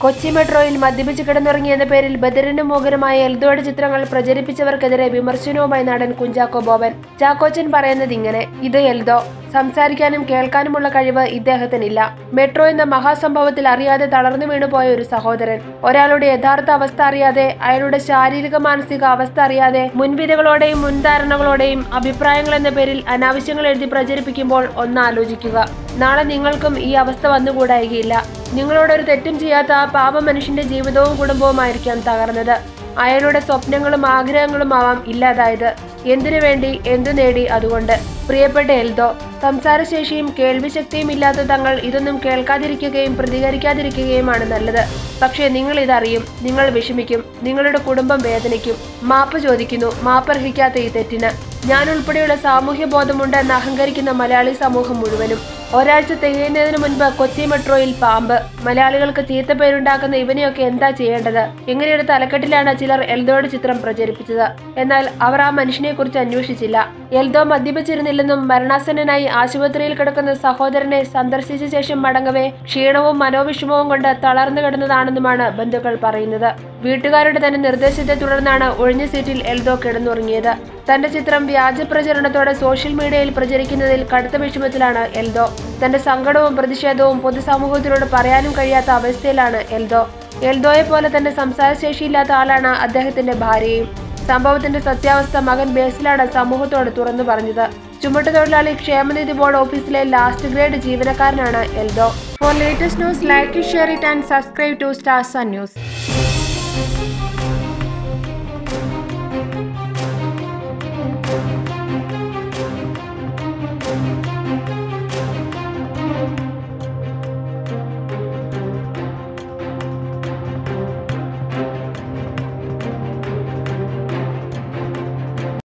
കൊച്ചി മെട്രോയിൽ മദ്യപിച്ച് കിടന്നുറങ്ങിയെന്ന പേരിൽ ബദറിനും മോഹനുമായ എൽദോയുടെ ചിത്രങ്ങൾ പ്രചരിപ്പിച്ചവർക്കെതിരെ വിമർശനവുമായി നടൻ കുഞ്ചാക്കോ ബോബൻ. ചാക്കോച്ചൻ പറയുന്നത് ഇങ്ങനെ ഇത് എൽദോ സംസാരിക്കാനും കേൾക്കാനുമുള്ള കഴിവ് ഇദ്ദേഹത്തിനില്ല. മെട്രോ എന്ന മഹാസംഭവത്തിൽ അറിയാതെ തളർന്നു വീണുപോയ ഒരു സഹോദരൻ. ഒരാളുടെ യഥാർത്ഥ അവസ്ഥ അറിയാതെ അയാളുടെ ശാരീരിക മാനസിക അവസ്ഥ അറിയാതെ മുൻവിധികളോടെയും മുൻധാരണകളോടെയും അഭിപ്രായങ്ങൾ എന്ന പേരിൽ അനാവശ്യങ്ങൾ എഴുതി പ്രചരിപ്പിക്കുമ്പോൾ ഒന്ന് ആലോചിക്കുക നാളെ നിങ്ങൾക്കും ഈ അവസ്ഥ വന്നുകൂടായികയില്ല. നിങ്ങളോടൊരു തെറ്റും ചെയ്യാത്ത ആ പാപ മനുഷ്യന്റെ ജീവിതവും കുടുംബവുമായിരിക്കാം തകർന്നത്. അയാളുടെ സ്വപ്നങ്ങളും ആഗ്രഹങ്ങളും ആവാം ഇല്ലാതായത്. എന്തിനു വേണ്ടി എന്തു നേടി അതുകൊണ്ട്? പ്രിയപ്പെട്ട എൽദോ സംസാരശേഷിയും കേൾവിശക്തിയും ഇല്ലാത്ത തങ്ങൾ ഇതൊന്നും കേൾക്കാതിരിക്കുകയും പ്രതികരിക്കാതിരിക്കുകയുമാണ് നല്ലത്. പക്ഷേ നിങ്ങൾ ഇതറിയും നിങ്ങൾ വിഷമിക്കും നിങ്ങളുടെ കുടുംബം വേദനിക്കും മാപ്പ് ചോദിക്കുന്നു മാപ്പർഹിക്കാത്ത ഈ തെറ്റിന്. ഞാൻ ഉൾപ്പെടെയുള്ള സാമൂഹ്യ ബോധമുണ്ട് എന്ന് അഹങ്കരിക്കുന്ന മലയാളി സമൂഹം മുഴുവനും. ഒരാഴ്ച തികയുന്നതിന് മുൻപ് കൊച്ചി മെട്രോയിൽ പാമ്പ്. മലയാളികൾക്ക് ചീത്ത പേരുണ്ടാക്കുന്ന ഇവനെയൊക്കെ എന്താ ചെയ്യേണ്ടത്? ഇങ്ങനെയൊരു തലക്കെട്ടിലാണ് ചിലർ എൽദോയുടെ ചിത്രം പ്രചരിപ്പിച്ചത്. എന്നാൽ അവർ ആ മനുഷ്യനെ കുറിച്ച് അന്വേഷിച്ചില്ല. എൽദോ മദ്യപിച്ചിരുന്നില്ലെന്നും മരണാസന്നനായി ആശുപത്രിയിൽ കിടക്കുന്ന സഹോദരനെ സന്ദർശിച്ച ശേഷം മടങ്ങവേ ക്ഷീണവും മനോവിഷമവും കൊണ്ട് തളർന്നു കിടന്നതാണെന്നുമാണ് ബന്ധുക്കൾ പറയുന്നത്. വീട്ടുകാരുടെ തന്നെ നിർദ്ദേശത്തെ തുടർന്നാണ് ഒഴിഞ്ഞ സീറ്റിൽ എൽദോ കിടന്നുറങ്ങിയത്. തന്റെ ചിത്രം വ്യാജ പ്രചരണത്തോടെ സോഷ്യൽ മീഡിയയിൽ പ്രചരിക്കുന്നതിൽ കടുത്ത വിഷമത്തിലാണ് എൽദോ. തന്റെ സങ്കടവും പ്രതിഷേധവും പൊതുസമൂഹത്തിനോട് പറയാനും കഴിയാത്ത അവസ്ഥയിലാണ് എൽദോ. എൽദോയെ പോലെ തന്നെ സംസാരശേഷിയില്ലാത്ത ആളാണ് അദ്ദേഹത്തിന്റെ ഭാര്യയും. സംഭവത്തിന്റെ സത്യാവസ്ഥ മകൻ ബേസിലാണ് സമൂഹത്തോട് തുറന്നു പറഞ്ഞത്. ചുമട്ടുതൊഴിലാളി ക്ഷേമനിധി ബോർഡ് ഓഫീസിലെ last grade ജീവനക്കാരനാണ് Eldho. For latest news like share it and subscribe to stars news